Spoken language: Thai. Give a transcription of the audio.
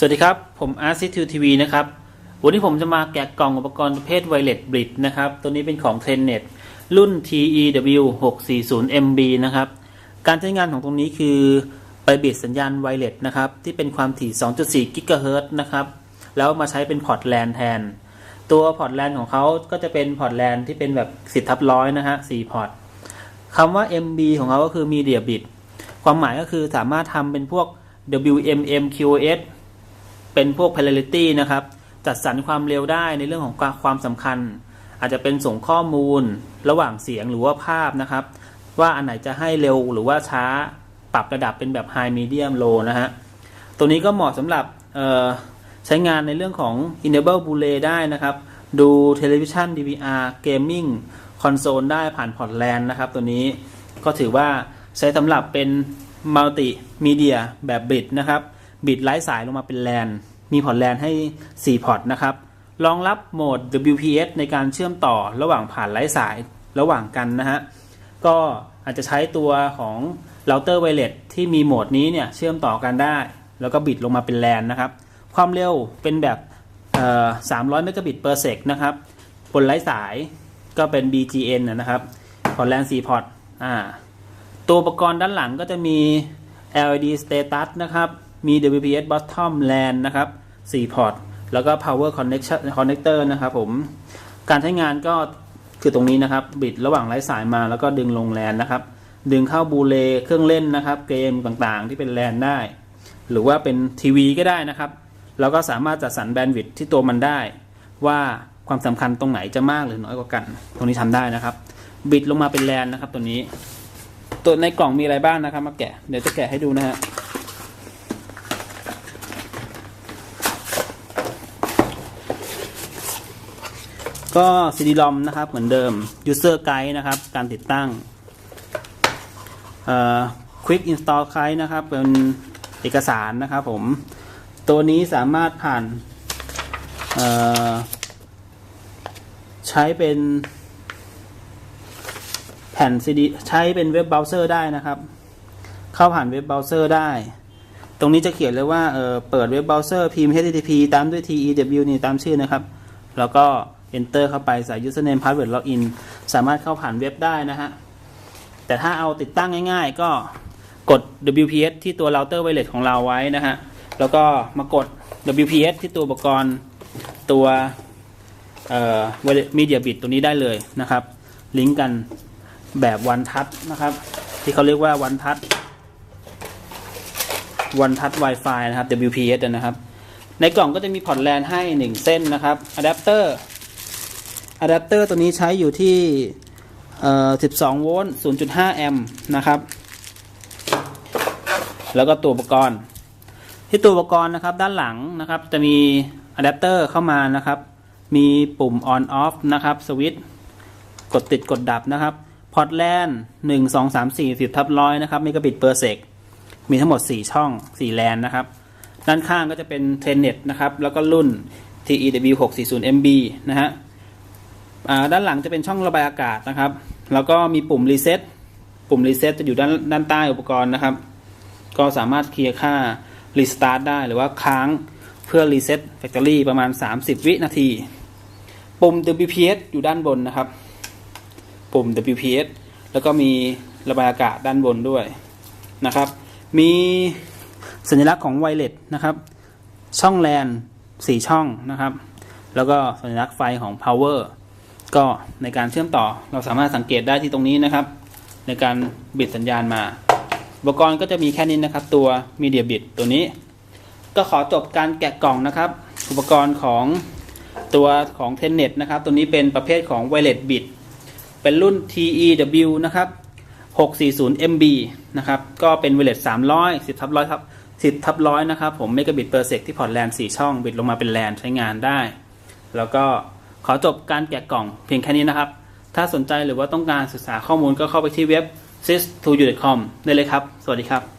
สวัสดีครับ ผมอาร์ซิทูทีวีนะครับ วันนี้ผมจะมาแกะกล่องอุปกรณ์ประเภทไวเลสบริดนะครับ ตัวนี้เป็นของ t r e n n e t รุ่น TEW 640 MB นะครับ การใช้งานของตรงนี้คือไปบิดสัญญาณไวเลสนะครับ ที่เป็นความถี่ 2.4 กิกะเฮิรตซ์นะครับ แล้วมาใช้เป็นพอร์ตแลนแทน ตัวพอร์ตแลนของเขาก็จะเป็นพอร์ตแลนที่เป็นแบบ10ทับร้อยนะฮะ4พอร์ตคำว่า MB ของเขาก็คือ Media Bit ความหมายก็คือสามารถทำเป็นพวก WMM QoS เป็นพวก parallelity นะครับ จัดสรรความเร็วได้ในเรื่องของความสำคัญ อาจจะเป็นส่งข้อมูลระหว่างเสียงหรือว่าภาพนะครับ ว่าอันไหนจะให้เร็วหรือว่าช้าปรับระดับเป็นแบบ high medium low นะฮะ ตัวนี้ก็เหมาะสำหรับใช้งานในเรื่องของ enable blu-ray ได้นะครับ ดู television DVR gaming คอนโซลได้ผ่านพอร์ตแลนนะครับ ตัวนี้ก็ถือว่าใช้สำหรับเป็นมัลติมีเดียแบบบิดนะครับ บิดไร้สายลงมาเป็นแลนมีพอร์ตแลนให้ 4 พอร์ตนะครับ รองรับโหมด WPS ในการเชื่อมต่อระหว่างผ่านไร้สายระหว่างกันนะฮะ ก็อาจจะใช้ตัวของเราเตอร์ไวเลสที่มีโหมดนี้เนี่ยเชื่อมต่อกันได้ แล้วก็บิดลงมาเป็นแลนนะครับ ความเร็วเป็นแบบ300 เมกะบิต per sec นะครับ บนไร้สายก็เป็น BGN นะนะครับ พอร์ตแลน4พอร์ตอ่า ตัวอุปกรณ์ด้านหลังก็จะมี LED status นะครับ มี WPS bottom LAN นะครับ 4 พอร์ต แล้วก็ power connection connector นะครับผม การใช้งานก็คือตรงนี้นะครับ บิดระหว่างไร้สายมาแล้วก็ดึงลงแลนนะครับ ดึงเข้าบูเลเครื่องเล่นนะครับ เกมต่างๆ ที่เป็นแลนได้ หรือว่าเป็นทีวีก็ได้นะครับ แล้วก็สามารถจัดสรรแบนด์วิดท์ที่ตัวมันได้ ว่าความสำคัญตรงไหนจะมากหรือน้อยกว่ากัน ตรงนี้ทำได้นะครับ บิดลงมาเป็นแลนนะครับตัวนี้ ตัวในกล่องมีอะไรบ้างนะครับ มาแกะ เดี๋ยวจะแกะให้ดูนะฮะ ก็ CD-ROM นะครับ เหมือนเดิม User Guide นะครับ การติดตั้งเอ่อ Quick Install Guide นะครับ เป็นเอกสารนะครับผม ตัวนี้สามารถผ่านใช้เป็นแผ่น CD ใช้เป็นเว็บเบราว์เซอร์ได้นะครับ เข้าผ่านเว็บเบราว์เซอร์ได้ ตรงนี้จะเขียนเลยว่าเเปิดเว็บเบราว์เซอร์พิมพ์ http ตามด้วย tew นี่ตามชื่อนะครับ แล้วก็ enter เข้าไปใส่ username password login สามารถเข้าผ่านเว็บได้นะฮะ แต่ถ้าเอาติดตั้งง่ายๆ ก็กด WPS ที่ตัว router wireless ของเราไว้นะฮะ แล้วก็มากด WPS ที่ตัวอุปกรณ์ตัวเอ่อ media bit ตัวนี้ได้เลยนะครับ ลิงก์กันแบบวันทัชนะครับ ที่เขาเรียกว่าวันทัชวันทัช Wi-Fi นะครับ WPS นะครับ ในกล่องก็จะมีพอร์ตแลนให้ 1 เส้นนะครับอะแดปเตอร์ อะแดปเตอร์ตัวนี้ใช้อยู่ที่12 โวลต์ 0.5 แอมป์นะครับ แล้วก็ตัวอุปกรณ์ ที่ตัวอุปกรณ์นะครับด้านหลังนะครับจะมีอะแดปเตอร์เข้ามานะครับ มีปุ่ม on off นะครับสวิตช์กดติดกดดับนะครับพอร์ตแลนหนึ่งสองสามสี่สิบทับร้อยนะครับเมกะบิตเปอร์เซกมีทั้งหมด 4 ช่อง 4 แลนนะครับ ด้านข้างก็จะเป็นเทนเน็ตนะครับ แล้วก็รุ่น TEW 640 MB นะฮะ ด้านหลังจะเป็นช่องระบายอากาศนะครับ แล้วก็มีปุ่มรีเซ็ตปุ่มรีเซ็ตจะอยู่ด้านด้านใต้อุปกรณ์นะครับ ก็สามารถเคลียร์ค่ารีสตาร์ทได้หรือว่าค้างเพื่อรีเซ็ตแฟคทอรี่ประมาณ 30 วินาที ปุ่ม WPS อยู่ด้านบนนะครับ ปุ่ม WPS แล้วก็มีระบายอากาศด้านบนด้วยนะครับ มีสัญลักษณ์ของไวเลสนะครับ ช่องแลนสี่ช่องนะครับ แล้วก็สัญลักษณ์ไฟของ power ก็ในการเชื่อมต่อเราสามารถสังเกตได้ที่ตรงนี้นะครับ ในการบิดสัญญาณมา อุปกรณ์ก็จะมีแค่นี้นะครับ ตัว media bit ตัวนี้ ก็ขอจบการแกะกล่องนะครับ อุปกรณ์ของตัวของ Tenet นะครับ ตัวนี้เป็นประเภทของ wireless bit เป็นรุ่น TEW นะครับ 640 MB นะครับ ก็เป็น wireless 300 10ทับ100ทับ10ทับ100นะครับ ผม megabit per sec ที่พอร์ตแลน4ช่อง บิดลงมาเป็นแลนใช้งานได้ แล้วก็ ขอจบการแกะกล่องเพียงแค่นี้นะครับ ถ้าสนใจหรือว่าต้องการศึกษาข้อมูลก็เข้าไปที่เว็บ sys2u.com ได้เลยครับ สวัสดีครับ